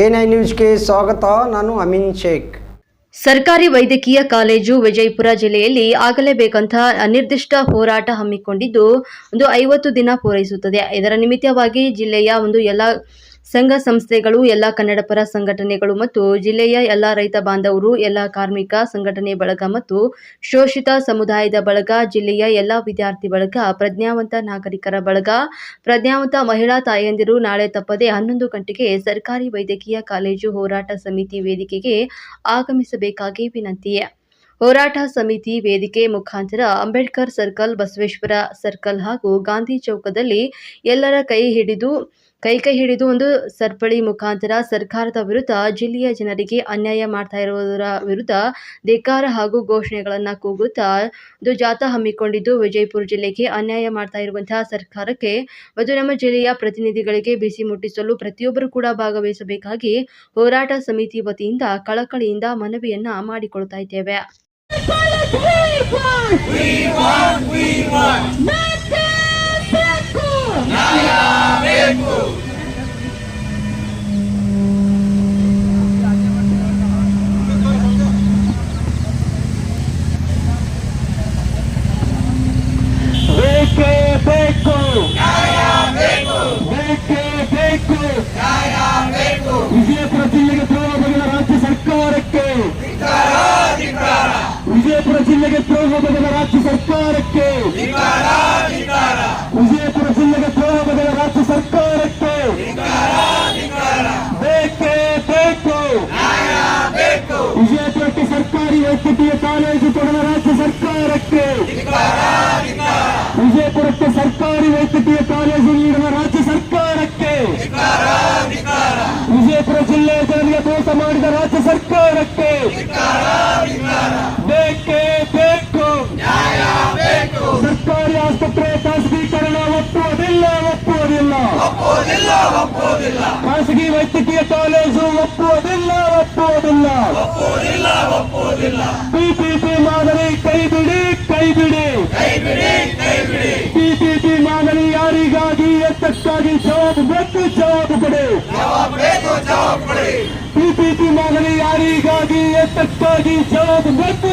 N I ನ್ಯೂಸ್ಗೆ ಸ್ವಾಗತ. ನಾನು ಅಮಿನ್ ಶೇಖ್. ಸರ್ಕಾರಿ ವೈದ್ಯಕೀಯ ಕಾಲೇಜು ವಿಜಯಪುರ ಜಿಲ್ಲೆಯಲ್ಲಿ ಆಗಲೇಬೇಕಂತ ಅನಿರ್ದಿಷ್ಟ ಹೋರಾಟ ಹಮ್ಮಿಕೊಂಡಿದ್ದು ಒಂದು ಐವತ್ತು ದಿನ ಪೂರೈಸುತ್ತದೆ. ಇದರ ನಿಮಿತ್ತವಾಗಿ ಜಿಲ್ಲೆಯ ಒಂದು ಎಲ್ಲ ಸಂಘ ಸಂಸ್ಥೆಗಳು, ಎಲ್ಲ ಕನ್ನಡಪರ ಸಂಘಟನೆಗಳು ಮತ್ತು ಜಿಲ್ಲೆಯ ಎಲ್ಲ ರೈತ ಬಾಂಧವರು, ಎಲ್ಲ ಕಾರ್ಮಿಕ ಸಂಘಟನೆ ಬಳಗ ಮತ್ತು ಶೋಷಿತ ಸಮುದಾಯದ ಬಳಗ, ಜಿಲ್ಲೆಯ ಎಲ್ಲ ವಿದ್ಯಾರ್ಥಿ ಬಳಗ, ಪ್ರಜ್ಞಾವಂತ ನಾಗರಿಕರ ಬಳಗ, ಪ್ರಜ್ಞಾವಂತ ಮಹಿಳಾ ತಾಯಂದಿರು ನಾಳೆ ತಪ್ಪದೆ ಹನ್ನೊಂದು ಗಂಟೆಗೆ ಸರ್ಕಾರಿ ವೈದ್ಯಕೀಯ ಕಾಲೇಜು ಹೋರಾಟ ಸಮಿತಿ ವೇದಿಕೆಗೆ ಆಗಮಿಸಬೇಕಾಗಿ ವಿನಂತಿ. ಹೋರಾಟ ಸಮಿತಿ ವೇದಿಕೆ ಮುಖಾಂತರ ಅಂಬೇಡ್ಕರ್ ಸರ್ಕಲ್, ಬಸವೇಶ್ವರ ಸರ್ಕಲ್ ಹಾಗೂ ಗಾಂಧಿ ಚೌಕದಲ್ಲಿ ಎಲ್ಲರ ಕೈ ಹಿಡಿದು ಕೈ ಕೈ ಹಿಡಿದು ಒಂದು ಸರ್ಪಳಿ ಮುಖಾಂತರ ಸರ್ಕಾರದ ವಿರುದ್ಧ ಜಿಲ್ಲೆಯ ಜನರಿಗೆ ಅನ್ಯಾಯ ಮಾಡ್ತಾ ಇರುವುದರ ವಿರುದ್ಧ ಧಿಕ್ಕಾರ ಹಾಗೂ ಘೋಷಣೆಗಳನ್ನು ಕೂಗುತ್ತಾ ಒಂದು ಜಾಥಾ ಹಮ್ಮಿಕೊಂಡಿದ್ದು ವಿಜಯಪುರ ಜಿಲ್ಲೆಗೆ ಅನ್ಯಾಯ ಮಾಡ್ತಾ ಇರುವಂತಹ ಸರ್ಕಾರಕ್ಕೆ ಮತ್ತು ನಮ್ಮ ಜಿಲ್ಲೆಯ ಪ್ರತಿನಿಧಿಗಳಿಗೆ ಬಿಸಿ ಮುಟ್ಟಿಸಲು ಪ್ರತಿಯೊಬ್ಬರು ಕೂಡ ಭಾಗವಹಿಸಬೇಕಾಗಿ ಹೋರಾಟ ಸಮಿತಿ ವತಿಯಿಂದ ಕಳಕಳಿಯಿಂದ ಮನವಿಯನ್ನ ಮಾಡಿಕೊಳ್ತಾ ಇದ್ದೇವೆ. ಜಿಲ್ಲೆಗೆ ದ್ರೋಹ ಬಗೆದ ರಾಜ್ಯ ಸರ್ಕಾರಕ್ಕೆ ವಿಜಯಪುರ ಜಿಲ್ಲೆಗೆ ದ್ರೋಹ ಬಗೆದ ರಾಜ್ಯ ಸರ್ಕಾರಕ್ಕೆ ಬೇಕೇ ಬೇಕು ವಿಜಯಪುರಕ್ಕೆ ಸರ್ಕಾರಿ ವೈದ್ಯಕೀಯ ಕಾಲೇಜು ಕೊಡದ ರಾಜ್ಯ ಸರ್ಕಾರಕ್ಕೆ ವಿಜಯಪುರಕ್ಕೆ ಸರ್ಕಾರಿ ವೈದ್ಯಕೀಯ ಕಾಲೇಜು ನೀಡುವ ರಾಜ್ಯ ಸರ್ಕಾರಕ್ಕೆ ವಿಜಯಪುರ ಜಿಲ್ಲೆಯ ಜನರಿಗೆ ಮೋಸ ಮಾಡಿದ ರಾಜ್ಯ ಸರ್ಕಾರಕ್ಕೆ ಖಾಸಗಿ ವೈದ್ಯಕೀಯ ಕಾಲೇಜು ಒಪ್ಪುವುದಿಲ್ಲ ಒಪ್ಪುವುದಿಲ್ಲ ಪಿಪಿಪಿ ಮಾದರಿ ಕೈ ಬಿಡಿ ಕೈ ಬಿಡಿ ಪಿಪಿಪಿ ಮಾದರಿ ಯಾರಿಗಾಗಿ ಎತ್ತಕ್ಕಾಗಿ ಜವಾಬು ಬೇಕು ಜವಾಬು ಕೊಡಿ ಪಿಪಿಪಿ ಮಾದರಿ ಯಾರಿಗಾಗಿ ಎತ್ತಕ್ಕಾಗಿ ಜವಾಬು ಬೇಕು